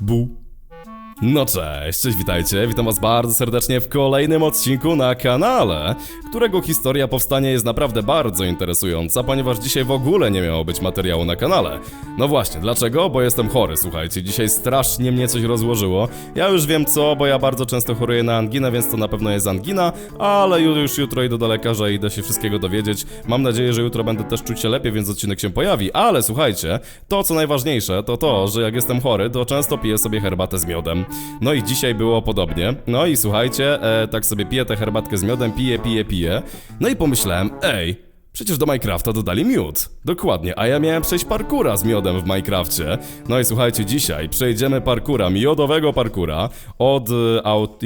Bu. No cześć, cześć, witajcie, witam was bardzo serdecznie w kolejnym odcinku na kanale, którego historia powstania jest naprawdę bardzo interesująca, ponieważ dzisiaj w ogóle nie miało być materiału na kanale. No właśnie, dlaczego? Bo jestem chory, słuchajcie, dzisiaj strasznie mnie coś rozłożyło. Ja już wiem co, bo ja bardzo często choruję na anginę, więc to na pewno jest angina, ale ju- już jutro idę do lekarza i idę się wszystkiego dowiedzieć. Mam nadzieję, że jutro będę też czuć się lepiej, więc odcinek się pojawi, ale słuchajcie, to co najważniejsze, to to, że jak jestem chory, to często piję sobie herbatę z miodem. No i dzisiaj było podobnie. No i słuchajcie, e, tak sobie piję tę herbatkę z miodem, piję, piję, piję. No i pomyślałem, ej, Przecież do Minecrafta dodali miód. Dokładnie, a ja miałem przejść parkura z miodem w Minecrafcie. No i słuchajcie, dzisiaj przejdziemy parkura, miodowego parkura od e, aut...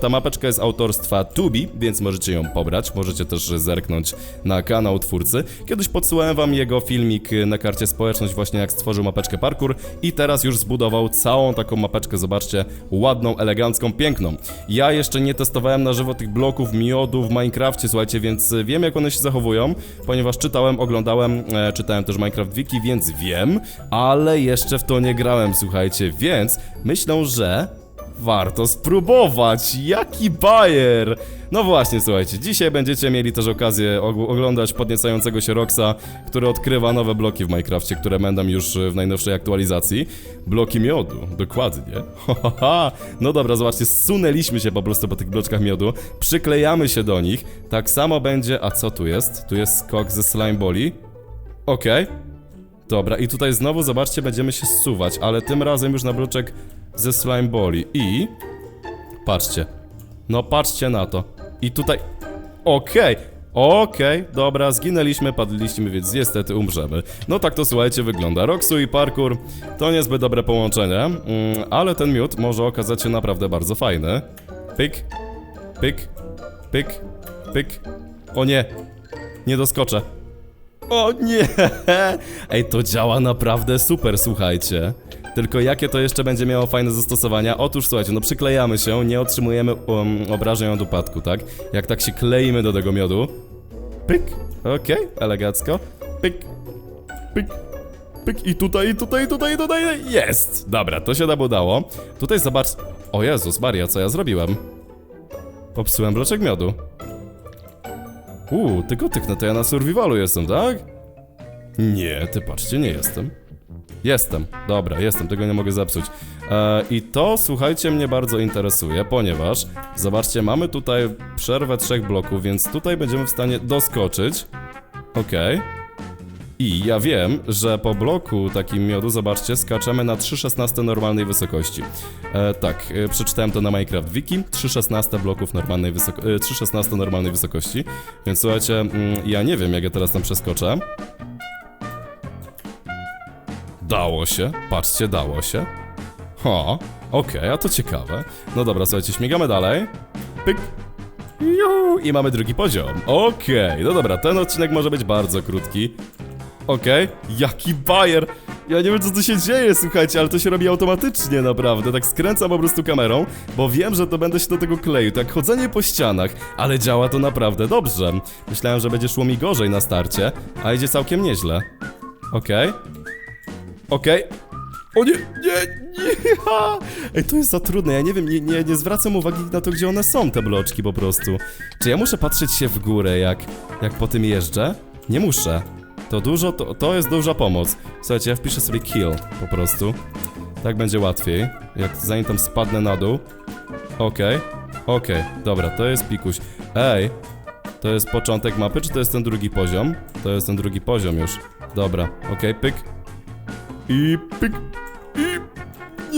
Ta mapeczka jest autorstwa Tubi, więc możecie ją pobrać, możecie też zerknąć na kanał twórcy. Kiedyś podsyłałem wam jego filmik na karcie społeczność właśnie jak stworzył mapeczkę parkour i teraz już zbudował całą taką mapeczkę, zobaczcie, ładną, elegancką, piękną. Ja jeszcze nie testowałem na żywo tych bloków miodu w Minecrafcie, słuchajcie, więc wiem jak one się zachowują, ponieważ czytałem, oglądałem, e, czytałem też Minecraft Wiki, więc wiem, ale jeszcze w to nie grałem, słuchajcie, więc myślę, że warto spróbować. Jaki bajer! No właśnie, słuchajcie, dzisiaj będziecie mieli też okazję og- oglądać podniecającego się Roxa, który odkrywa nowe bloki w Minecrafcie, które będą już w najnowszej aktualizacji. Bloki miodu, dokładnie. Ha. No dobra, zobaczcie, zsunęliśmy się po prostu po tych bloczkach miodu, przyklejamy się do nich. Tak samo będzie, a co tu jest? Tu jest skok ze slime boli. Okej. Dobra, i tutaj znowu, zobaczcie, będziemy się zsuwać, ale tym razem już na bloczek ze slime boli. I... Patrzcie. No patrzcie na to. I tutaj... Okej. Okej, dobra, zginęliśmy, padliśmy, więc niestety umrzemy. No tak to słuchajcie wygląda. Roxu i parkour to niezbyt dobre połączenie, mm, ale ten miód może okazać się naprawdę bardzo fajny. Pyk, pyk, pyk, pyk. O nie, nie doskoczę. O nie! Ej, to działa naprawdę super, słuchajcie. Tylko jakie to jeszcze będzie miało fajne zastosowania? Otóż słuchajcie, no przyklejamy się, nie otrzymujemy um, obrażeń od upadku, tak? Jak tak się kleimy do tego miodu. Pyk, okej, elegancko. Pyk, pyk, pyk i tutaj, i tutaj, i tutaj, i tutaj, jest! Dobra, to się nam udało. Tutaj zobacz... O Jezus Maria, co ja zrobiłem? Popsułem bloczek miodu. Uuu, tylko tych, no to ja na survivalu jestem, tak? Nie, ty patrzcie, nie jestem. Jestem, dobra, jestem, tego nie mogę zepsuć. E, I to, słuchajcie, mnie bardzo interesuje, ponieważ, zobaczcie, mamy tutaj przerwę trzech bloków, więc tutaj będziemy w stanie doskoczyć. Okej. I ja wiem, że po bloku takim miodu, zobaczcie, skaczemy na 3,16 normalnej wysokości. E, tak, e, przeczytałem to na Minecraft Wiki, 3,16 bloków normalnej wysokości, e, 3,16 normalnej wysokości. Więc słuchajcie, mm, ja nie wiem jak ja teraz tam przeskoczę. Dało się, patrzcie, dało się. Ha, okej, a to ciekawe. No dobra, słuchajcie, śmigamy dalej. Pyk. Juhu, I mamy drugi poziom. Okej, no dobra, ten odcinek może być bardzo krótki. Okej, jaki bajer! Ja nie wiem co tu się dzieje, słuchajcie, ale to się robi automatycznie naprawdę. Tak skręcam po prostu kamerą, bo wiem, że to będę się do tego kleił. Tak chodzenie po ścianach, ale działa to naprawdę dobrze. Myślałem, że będzie szło mi gorzej na starcie, a idzie całkiem nieźle. Okej. Okej. O nie, nie, nie! Ej, to jest za trudne, ja nie wiem, nie, nie, nie zwracam uwagi na to, gdzie one są, te bloczki po prostu. Czy ja muszę patrzeć się w górę, jak, jak po tym jeżdżę? Nie muszę. To dużo, to, to jest duża pomoc. Słuchajcie, ja wpiszę sobie kill po prostu. Tak będzie łatwiej. Jak zanim tam spadnę na dół. Okej, okej, dobra, to jest pikuś. Ej, to jest początek mapy, czy to jest ten drugi poziom? To jest ten drugi poziom już. Dobra, okej, pyk. I pyk. I...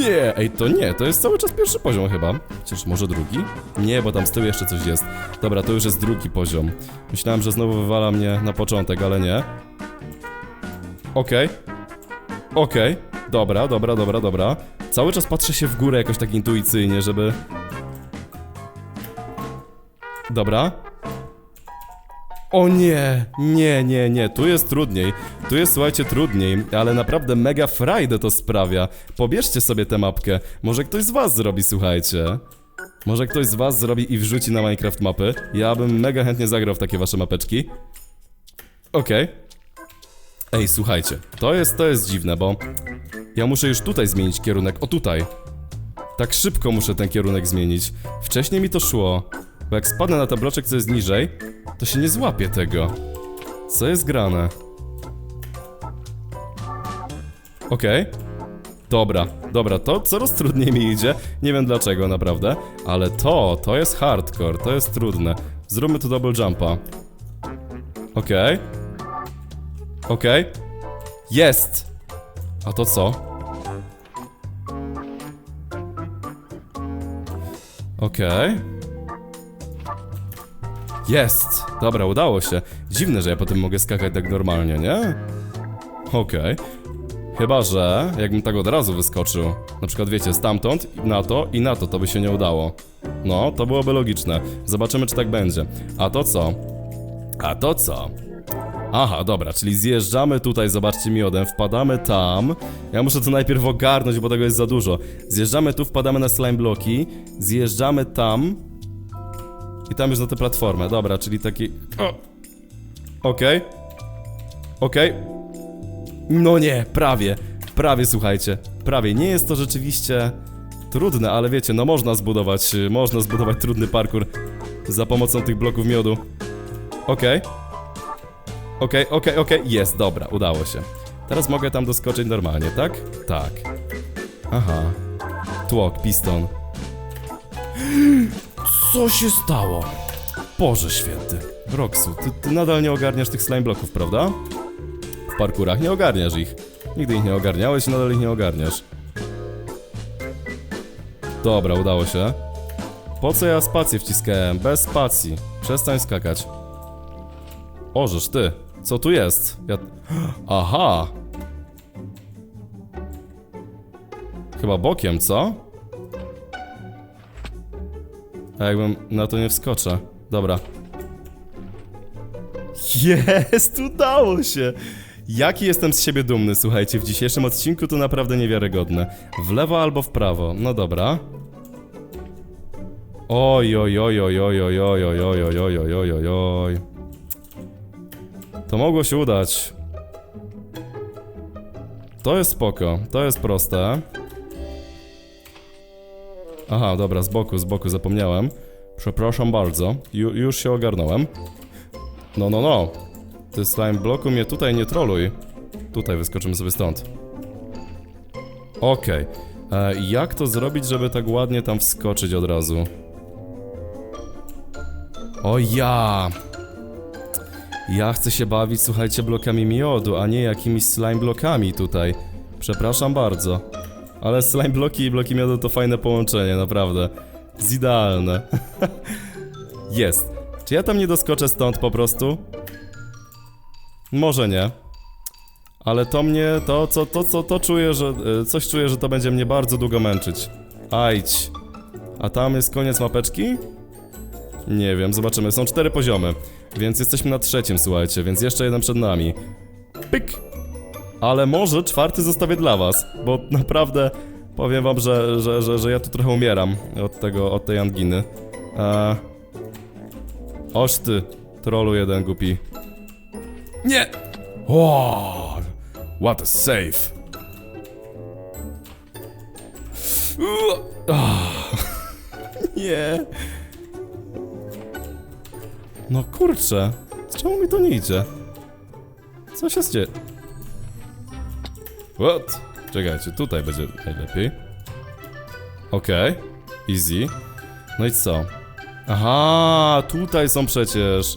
Nie, ej, to nie, to jest cały czas pierwszy poziom chyba. Chociaż może drugi? Nie, bo tam z tyłu jeszcze coś jest. Dobra, to już jest drugi poziom. Myślałem, że znowu wywala mnie na początek, ale nie. Okej. Okej. Dobra, dobra, dobra, dobra. Cały czas patrzę się w górę jakoś tak intuicyjnie, żeby... Dobra. O nie, nie, nie, nie, tu jest trudniej. Tu jest, słuchajcie, trudniej, ale naprawdę mega frajdę to sprawia. Pobierzcie sobie tę mapkę. Może ktoś z was zrobi, słuchajcie. Może ktoś z was zrobi i wrzuci na Minecraft mapy. Ja bym mega chętnie zagrał w takie wasze mapeczki. Okej. Ej, słuchajcie, to jest, to jest dziwne, bo Ja muszę już tutaj zmienić kierunek, o tutaj. Tak szybko muszę ten kierunek zmienić. Wcześniej mi to szło. Bo jak spadnę na ten bloczek, co jest niżej, to się nie złapie tego. Co jest grane? Okej. Dobra, dobra, to coraz trudniej mi idzie. Nie wiem dlaczego, naprawdę. Ale to, to jest hardcore, to jest trudne. Zróbmy tu double jumpa. Okej. Okej. Jest! A to co? Okej. Jest! Dobra, udało się. Dziwne, że ja potem mogę skakać tak normalnie, nie? Okej. Chyba, że jakbym tak od razu wyskoczył, na przykład wiecie, stamtąd na to i na to, to by się nie udało. No, to byłoby logiczne. Zobaczymy, czy tak będzie. A to co? A to co? Aha, dobra, czyli zjeżdżamy tutaj, zobaczcie miodem, wpadamy tam. Ja muszę to najpierw ogarnąć, bo tego jest za dużo. Zjeżdżamy tu, wpadamy na slime bloki, zjeżdżamy tam i tam już na tę platformę. Dobra, czyli taki... o. Okej. Okej. No nie, prawie. Prawie, słuchajcie. Prawie. Nie jest to rzeczywiście trudne, ale wiecie, no można zbudować, y, można zbudować trudny parkour za pomocą tych bloków miodu. Okej. Okej, okej, okej, jest, dobra, udało się. Teraz mogę tam doskoczyć normalnie, tak? Tak. Aha. Tłok, piston. Co się stało? Boże święty. Roxu, ty, ty nadal nie ogarniasz tych slime bloków, prawda? W parkurach nie ogarniasz ich. Nigdy ich nie ogarniałeś i nadal ich nie ogarniasz. Dobra, udało się. Po co ja spację wciskałem? Bez spacji. Przestań skakać. Ożeż ty, co tu jest? Ja... Aha! Chyba bokiem, co? A jakbym na to nie wskoczę. Dobra. Jest, udało się! Jaki jestem z siebie dumny, słuchajcie, w dzisiejszym odcinku to naprawdę niewiarygodne. W lewo albo w prawo, no dobra. Oj, oj, oj, oj, oj, oj, oj, oj, oj, oj, oj, oj, oj, oj. To mogło się udać. To jest spoko, to jest proste. Aha, dobra, z boku, z boku zapomniałem. Przepraszam bardzo, Ju, już się ogarnąłem. No, no, no. Ty slime bloku mnie tutaj nie troluj. Tutaj wyskoczymy sobie stąd. Okej. E, Jak to zrobić, żeby tak ładnie tam wskoczyć od razu? O ja! Ja chcę się bawić, słuchajcie, blokami miodu, a nie jakimiś slime blokami tutaj. Przepraszam bardzo. Ale slime bloki i bloki miodu to fajne połączenie, naprawdę. Z idealne. Jest. Czy ja tam nie doskoczę stąd po prostu? Może nie. Ale to mnie, to, co, to, co, to czuję, że, y, coś czuję, że to będzie mnie bardzo długo męczyć. Ajdź. A tam jest koniec mapeczki? Nie wiem, zobaczymy. Są cztery poziomy, więc jesteśmy na trzecim, słuchajcie, więc jeszcze jeden przed nami. Pyk! Ale może czwarty zostawię dla was, bo naprawdę powiem wam, że, że, że, że ja tu trochę umieram od tego, od tej anginy. Eee... Oż ty, trolu jeden głupi. Nie! O, what a save. Nie. No kurczę, czemu mi to nie idzie? Co się dzieje? What? Czekajcie, tutaj będzie najlepiej. Okej, easy. No i co? Aha, tutaj są przecież.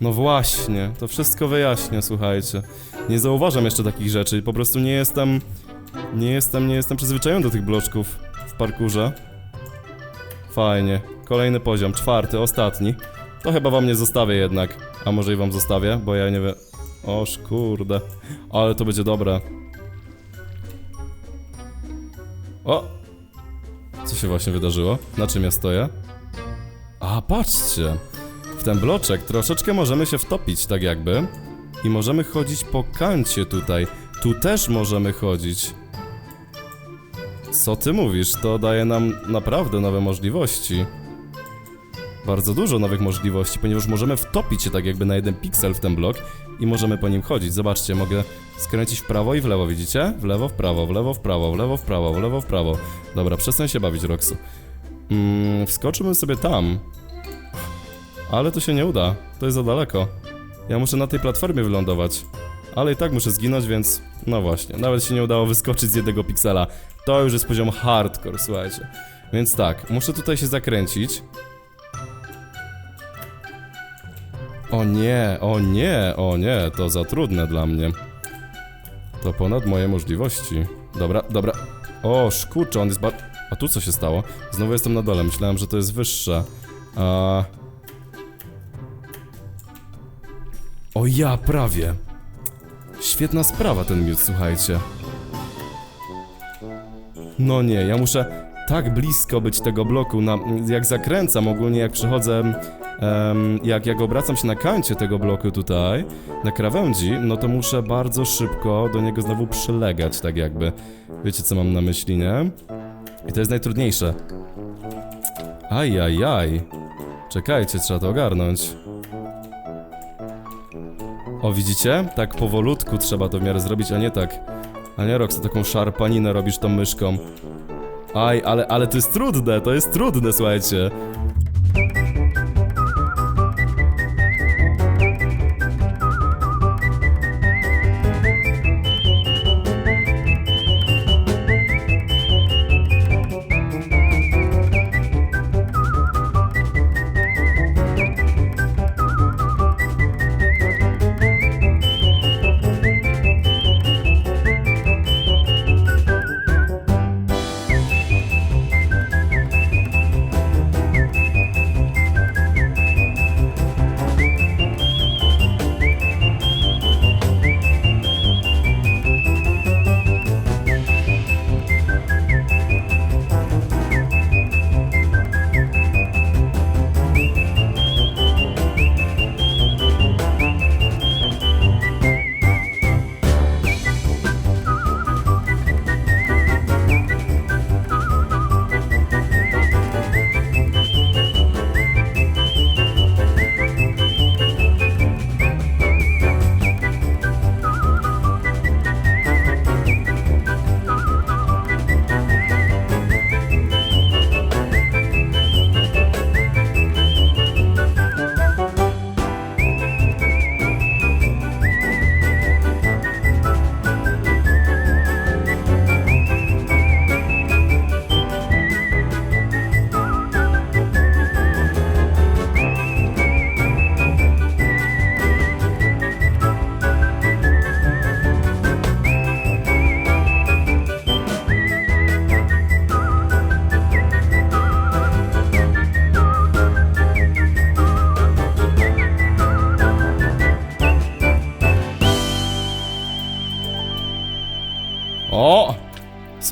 No właśnie, to wszystko wyjaśnię, słuchajcie. Nie zauważam jeszcze takich rzeczy, po prostu nie jestem... Nie jestem, nie jestem przyzwyczajony do tych bloczków w parkurze. Fajnie. Kolejny poziom, czwarty, ostatni. To chyba wam nie zostawię jednak. A może i wam zostawię, bo ja nie wiem... Oż kurde. Ale to będzie dobre. O! Co się właśnie wydarzyło? Na czym ja stoję? A, patrzcie! W ten bloczek troszeczkę możemy się wtopić, tak jakby. I możemy chodzić po kancie tutaj. Tu też możemy chodzić. Co ty mówisz? To daje nam naprawdę nowe możliwości. Bardzo dużo nowych możliwości, ponieważ możemy wtopić się tak jakby na jeden piksel w ten blok i możemy po nim chodzić. Zobaczcie, mogę skręcić w prawo i w lewo, widzicie? W lewo, w prawo, w lewo, w prawo, w lewo, w prawo, w lewo, w prawo. Dobra, przestań się bawić, Roxu. Mm, wskoczymy sobie tam. Ale to się nie uda, to jest za daleko. Ja muszę na tej platformie wylądować. Ale i tak muszę zginąć, więc... No właśnie, nawet się nie udało wyskoczyć z jednego piksela. To już jest poziom hardcore, słuchajcie. Więc tak, muszę tutaj się zakręcić. O nie, o nie, o nie, to za trudne dla mnie. To ponad moje możliwości. Dobra, dobra. O, szkurczę, on jest bar... A tu co się stało? Znowu jestem na dole, myślałem, że to jest wyższe. A... O ja, prawie. Świetna sprawa ten miód, słuchajcie. No nie, ja muszę tak blisko być tego bloku, na, jak zakręcam ogólnie, jak przechodzę, em, jak, obracam się na kancie tego bloku tutaj, na krawędzi, no to muszę bardzo szybko do niego znowu przylegać, tak jakby. Wiecie, co mam na myśli, nie? I to jest najtrudniejsze. Ajajaj. Czekajcie, trzeba to ogarnąć. O, widzicie? Tak powolutku trzeba to w miarę zrobić, a nie tak. A nie, Rox, taką szarpaninę robisz tą myszką. Aj, ale, ale to jest trudne, to jest trudne, słuchajcie.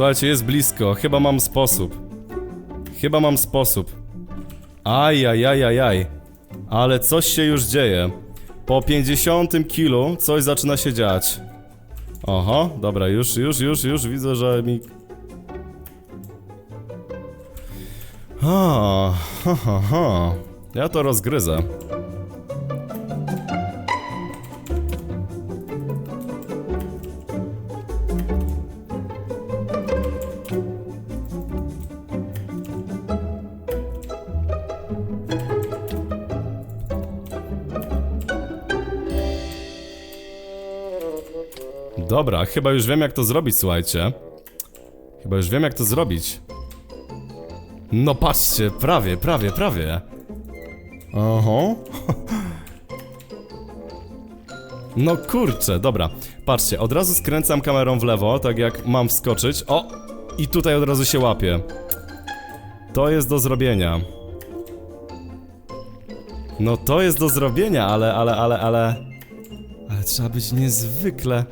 Słuchajcie, jest blisko. Chyba mam sposób. Chyba mam sposób. Ajajajajaj. Ale coś się już dzieje. Po 50 kilu coś zaczyna się dziać. Oho, dobra, już, już, już, już widzę, że mi... Ha, ha, ha, ha. Ja to rozgryzę. Dobra, chyba już wiem jak to zrobić, słuchajcie. Chyba już wiem jak to zrobić. No patrzcie, prawie, prawie, prawie. Oho. No kurczę, dobra. Patrzcie, od razu skręcam kamerą w lewo, tak jak mam wskoczyć. O! I tutaj od razu się łapię. To jest do zrobienia. No to jest do zrobienia, ale, ale, ale, ale... Ale trzeba być niezwykle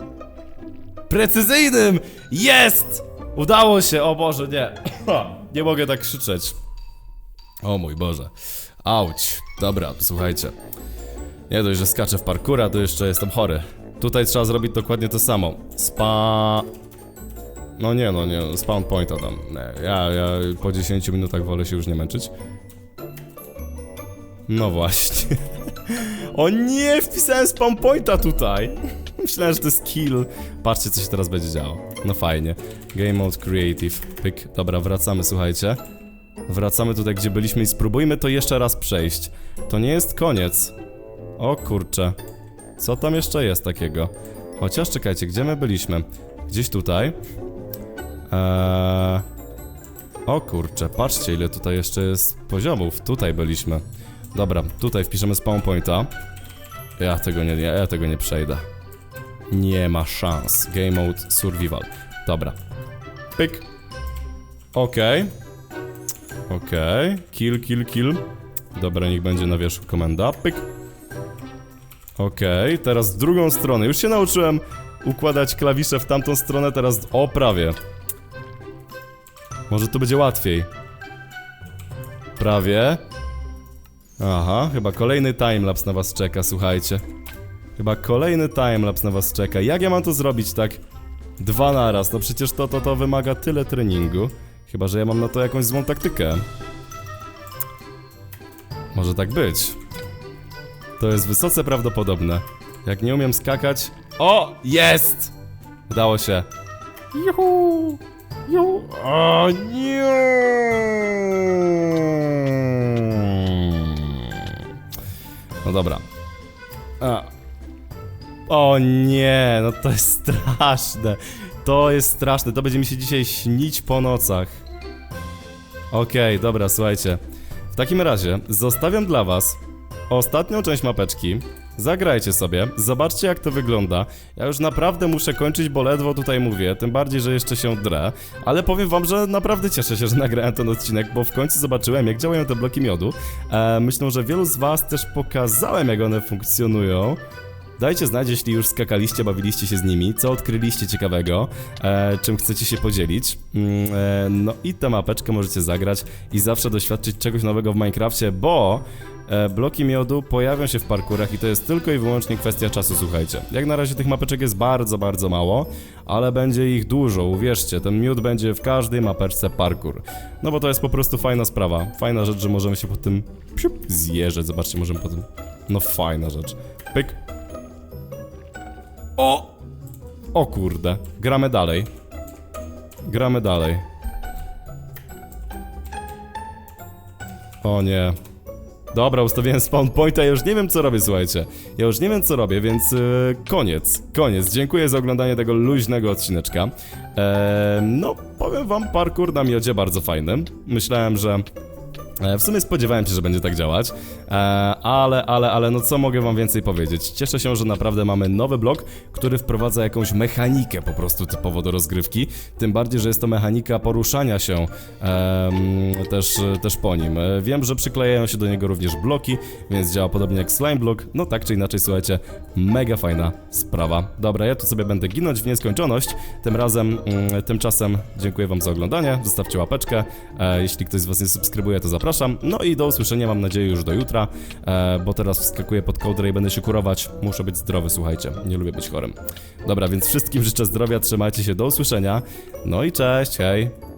precyzyjnym! Jest! Udało się, o Boże, nie. Nie mogę tak krzyczeć. O mój Boże. Auć. Dobra, słuchajcie. Nie dość, że skaczę w parkura, to jeszcze jestem chory. Tutaj trzeba zrobić dokładnie to samo. Spa... No nie, no nie, spawn pointa tam. Nie, ja, ja po 10 minutach wolę się już nie męczyć. No właśnie. O nie, wpisałem spawn pointa tutaj. Myślałem, że to jest kill. Patrzcie, co się teraz będzie działo. No fajnie. Game mode creative. Pyk. Dobra, wracamy, słuchajcie. Wracamy tutaj, gdzie byliśmy i spróbujmy to jeszcze raz przejść. To nie jest koniec. O kurczę. Co tam jeszcze jest takiego? Chociaż czekajcie, gdzie my byliśmy? Gdzieś tutaj. Eee... O kurczę, patrzcie ile tutaj jeszcze jest poziomów. Tutaj byliśmy. Dobra, tutaj wpiszemy spawn pointa. Ja tego nie, ja tego nie przejdę. Nie ma szans. Game mode survival. Dobra. Pyk. Okej. Okej. Kill, kill, kill. Dobra, niech będzie na wierzchu komenda. Pyk. Okej, teraz w drugą stronę. Już się nauczyłem układać klawisze w tamtą stronę, teraz... O, prawie. Może tu będzie łatwiej. Prawie. Aha, chyba kolejny timelapse na was czeka, słuchajcie. Chyba kolejny timelapse na was czeka. Jak ja mam to zrobić tak dwa naraz? No przecież to, to, to wymaga tyle treningu. Chyba, że ja mam na to jakąś złą taktykę. Może tak być. To jest wysoce prawdopodobne. Jak nie umiem skakać... O! Jest! Udało się. Juhu! Juhu! O nie! No dobra. A. O nie, no to jest straszne. To jest straszne, to będzie mi się dzisiaj śnić po nocach. Okej, dobra, słuchajcie. W takim razie zostawiam dla was ostatnią część mapeczki. Zagrajcie sobie, zobaczcie jak to wygląda. Ja już naprawdę muszę kończyć, bo ledwo tutaj mówię, tym bardziej, że jeszcze się drę. Ale powiem wam, że naprawdę cieszę się, że nagrałem ten odcinek, bo w końcu zobaczyłem jak działają te bloki miodu. E, myślę, że wielu z was też pokazałem jak one funkcjonują. Dajcie znać, jeśli już skakaliście, bawiliście się z nimi, co odkryliście ciekawego, e, czym chcecie się podzielić. Mm, e, no i tę mapeczkę możecie zagrać i zawsze doświadczyć czegoś nowego w Minecrafcie, bo e, bloki miodu pojawią się w parkurach i to jest tylko i wyłącznie kwestia czasu, słuchajcie. Jak na razie tych mapeczek jest bardzo, bardzo mało, ale będzie ich dużo, uwierzcie, ten miód będzie w każdej mapeczce parkur. No bo to jest po prostu fajna sprawa, fajna rzecz, że możemy się po tym zjeżdżać, zobaczcie, możemy po tym... No fajna rzecz. Pyk, o! O kurde. Gramy dalej. Gramy dalej. O nie. Dobra, ustawiłem spawn pointa, ja już nie wiem co robię, słuchajcie. Ja już nie wiem co robię, więc yy, koniec. Koniec. Dziękuję za oglądanie tego luźnego odcineczka. Eee, no, powiem wam, parkour na miodzie bardzo fajny. Myślałem, że W sumie spodziewałem się, że będzie tak działać, e, ale, ale, ale no co mogę wam więcej powiedzieć? Cieszę się, że naprawdę mamy nowy blok, który wprowadza jakąś mechanikę po prostu typowo do rozgrywki, tym bardziej, że jest to mechanika poruszania się też, też po nim. E, Wiem, że przyklejają się do niego również bloki, więc działa podobnie jak slime block, no tak czy inaczej, słuchajcie, mega fajna sprawa. Dobra, ja tu sobie będę ginąć w nieskończoność, tym razem, mm, tymczasem dziękuję wam za oglądanie, zostawcie łapeczkę, e, jeśli ktoś z was nie subskrybuje, to zapraszam, no i do usłyszenia mam nadzieję już do jutra, e, bo teraz wskakuję pod kołdrę i będę się kurować, muszę być zdrowy, słuchajcie, nie lubię być chorym. Dobra, więc wszystkim życzę zdrowia, trzymajcie się, do usłyszenia, no i cześć, hej!